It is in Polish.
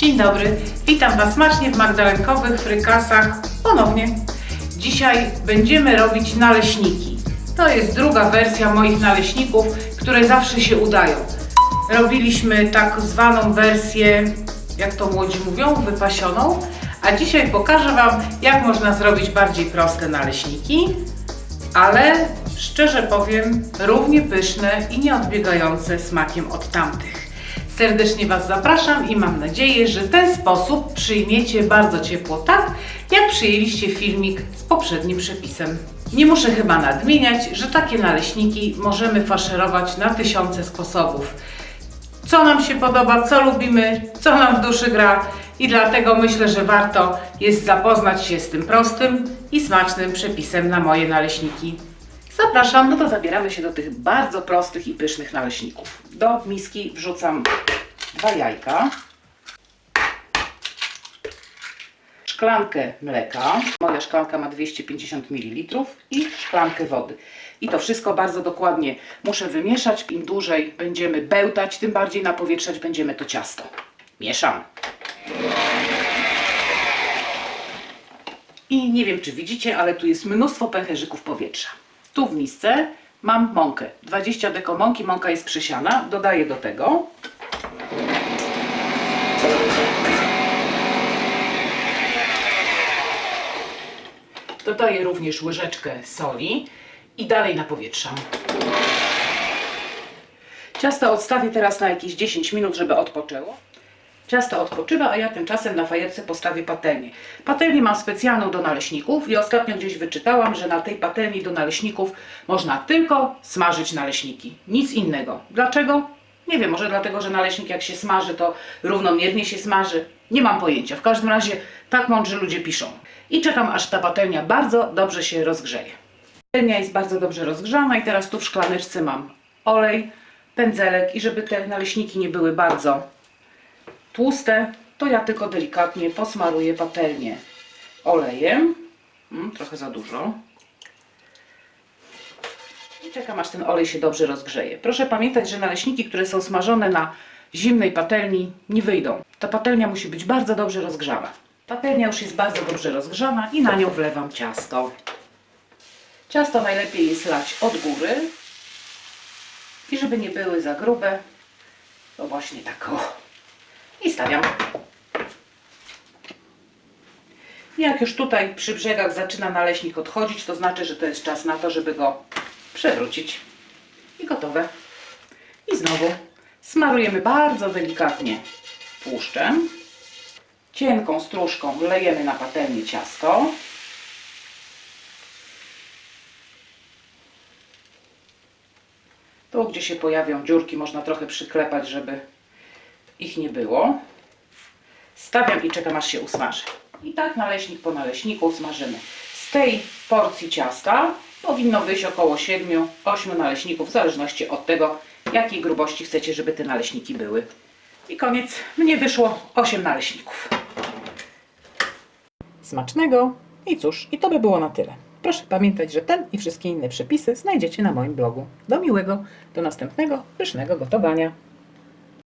Dzień dobry, witam Was smacznie w magdalenkowych frykasach ponownie. Dzisiaj będziemy robić naleśniki. To jest druga wersja moich naleśników, które zawsze się udają. Robiliśmy tak zwaną wersję, jak to młodzi mówią, wypasioną, a dzisiaj pokażę Wam, jak można zrobić bardziej proste naleśniki, ale szczerze powiem, równie pyszne i nieodbiegające smakiem od tamtych. Serdecznie Was zapraszam i mam nadzieję, że ten sposób przyjmiecie bardzo ciepło tak, jak przyjęliście filmik z poprzednim przepisem. Nie muszę chyba nadmieniać, że takie naleśniki możemy faszerować na tysiące sposobów. Co nam się podoba, co lubimy, co nam w duszy gra i dlatego myślę, że warto jest zapoznać się z tym prostym i smacznym przepisem na moje naleśniki. Zapraszam, no to zabieramy się do tych bardzo prostych i pysznych naleśników. Do miski wrzucam dwa jajka, szklankę mleka, moja szklanka ma 250 ml i szklankę wody. I to wszystko bardzo dokładnie muszę wymieszać. Im dłużej będziemy bełtać, tym bardziej napowietrzać będziemy to ciasto. Mieszam. I nie wiem, czy widzicie, ale tu jest mnóstwo pęcherzyków powietrza. Tu w misce mam mąkę. 20 deko mąki, mąka jest przysiana. Dodaję do tego Dodaję również łyżeczkę soli i dalej napowietrzam. Ciasto odstawię teraz na jakieś 10 minut, żeby odpoczęło. Ciasto odpoczywa, a ja tymczasem na fajerce postawię patelnię. Patelnię mam specjalną do naleśników i ostatnio gdzieś wyczytałam, że na tej patelni do naleśników można tylko smażyć naleśniki. Nic innego. Dlaczego? Nie wiem, może dlatego, że naleśnik jak się smaży, to równomiernie się smaży. Nie mam pojęcia. W każdym razie tak mądrzy ludzie piszą. I czekam, aż ta patelnia bardzo dobrze się rozgrzeje. Patelnia jest bardzo dobrze rozgrzana i teraz tu w szklaneczce mam olej, pędzelek i żeby te naleśniki nie były bardzo tłuste, to ja tylko delikatnie posmaruję patelnię olejem. Mm, trochę za dużo. I czekam, aż ten olej się dobrze rozgrzeje. Proszę pamiętać, że naleśniki, które są smażone na zimnej patelni, nie wyjdą. Ta patelnia musi być bardzo dobrze rozgrzana. Patelnia już jest bardzo dobrze rozgrzana i na nią wlewam ciasto. Ciasto najlepiej jest lać od góry i żeby nie były za grube, to właśnie tak o. I stawiam. Jak już tutaj przy brzegach zaczyna naleśnik odchodzić, to znaczy, że to jest czas na to, żeby go przewrócić. I gotowe. I znowu smarujemy bardzo delikatnie tłuszczem. Cienką stróżką lejemy na patelnię ciasto. Tu, gdzie się pojawią dziurki, można trochę przyklepać, żeby ich nie było. Stawiam i czekam, aż się usmaży. I tak naleśnik po naleśniku smażymy. Z tej porcji ciasta powinno wyjść około 7-8 naleśników, w zależności od tego, jakiej grubości chcecie, żeby te naleśniki były. I koniec. Mnie wyszło 8 naleśników. Smacznego! I cóż, i to by było na tyle. Proszę pamiętać, że ten i wszystkie inne przepisy znajdziecie na moim blogu. Do miłego, do następnego pysznego gotowania.